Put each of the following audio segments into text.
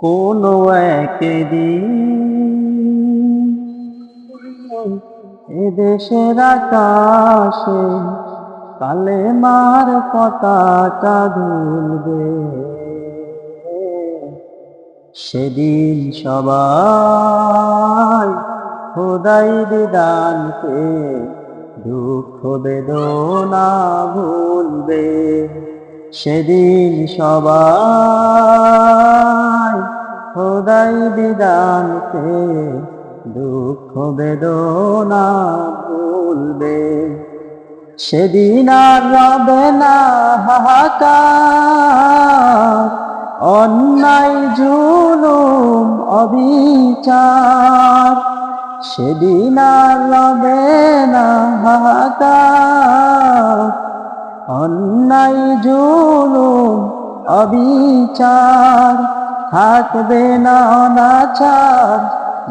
কোনো একদিন এদেশের আকাশে কালে মার পতাকা দুলবে সেদিন সবাই খোদাই বিধানকে দুঃখ বেদনা ভুলবে। সেদিন সবাই খোদাই বিধানকে দুঃখ বেদনা ভুলবে। সেদিন আর রবে না হাহাকার, অন্যায়, জুলুম, অবিচার। সেদিন আর রবে না হাহাকার অন্যায় জুলুম, অবিচার থাকবে না অনাচার,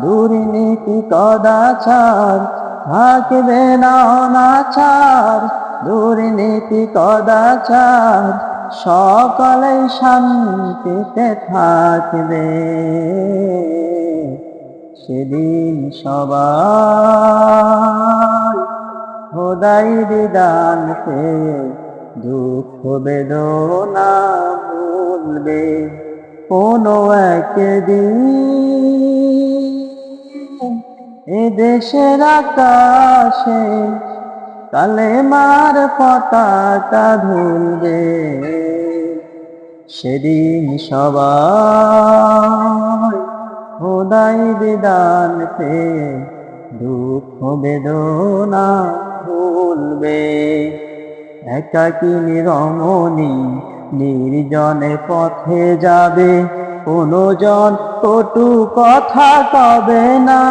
দুর্নীতি কদাচার থাকবে না অনাচার, দুর্নীতি কদাচার সকলে শান্তিতে থাকবে। সেদিন সবাই খোদাই বিধান পেয়ে দুঃখ বেদনা ভুলবে কোনো একদিন। এ দেশের আকাশে কালে মার পতাকা ধুলবে। সেদিন সবাই খোদাই বিধান পেয়ে দুঃখ বেদনা ভুলবে একাকিনী রমণী নির্জনে পথে যাবে কোনো জন কটু কথা কবে না?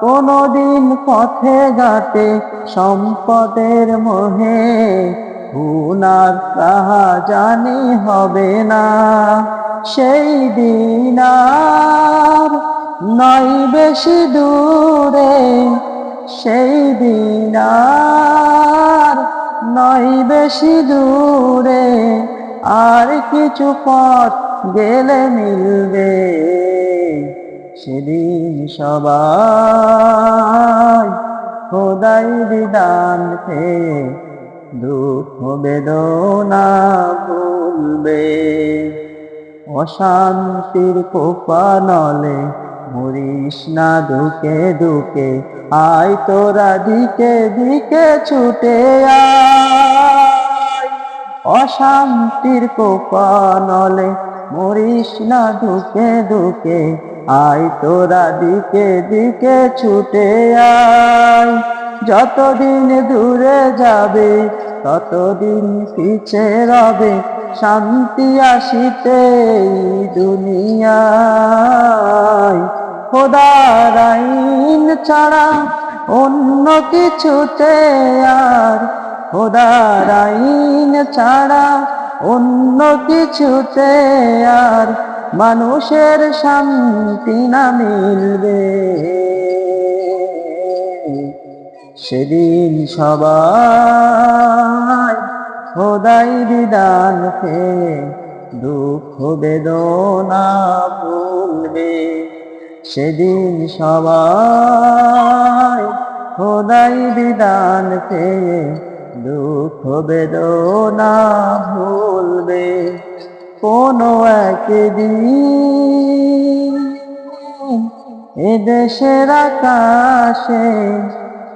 কোনদিন পথে ঘাটে সম্পদের মোহে উনার তাহা জানি হবে না। সেই দিন আর নয় বেশি দূরে, সেই দিন আর নয় বেশি দূরে, আর কিছু পথ গেলে মিলবে। সেদিন সবাই খোদাই বিধান পেয়ে দুঃখ বেদনা ভুলবে। অশান্তির কোপানলে মরিস না দুকে দুকে, আয় তোরা দিকে দিকে ছুটে আয়। অশান্তির কোপানলে মরিস না দুকে দুকে, আয় তোরা দিকে দিকে ছুটে আয়। যতদিন দূরে যাবে, ততদিন পিছে রবে শান্তি আসিতে এই দুনিয়ায়। খোদার আইন ছাড়া অন্য কিছুতে আর খোদার আইন ছাড়া অন্য কিছুতে আর মানুষের শান্তি না মিলবে। সেদিন সবাই খোদাই পেয়ে দুঃখ বেদনা ভুলবে। সেদিন সবাই খোদাই বিধান পেয়ে দুঃখ বেদনা ভুলবে। কোনো একদিন এদেশের আকাশে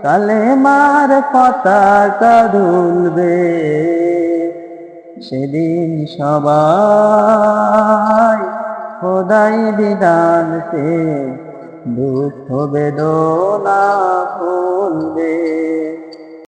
কালে মার পতাকা দুলবে। সেদিন সবাই খোদাই বিধান সে দুঃখ বেদনা ভুলবে।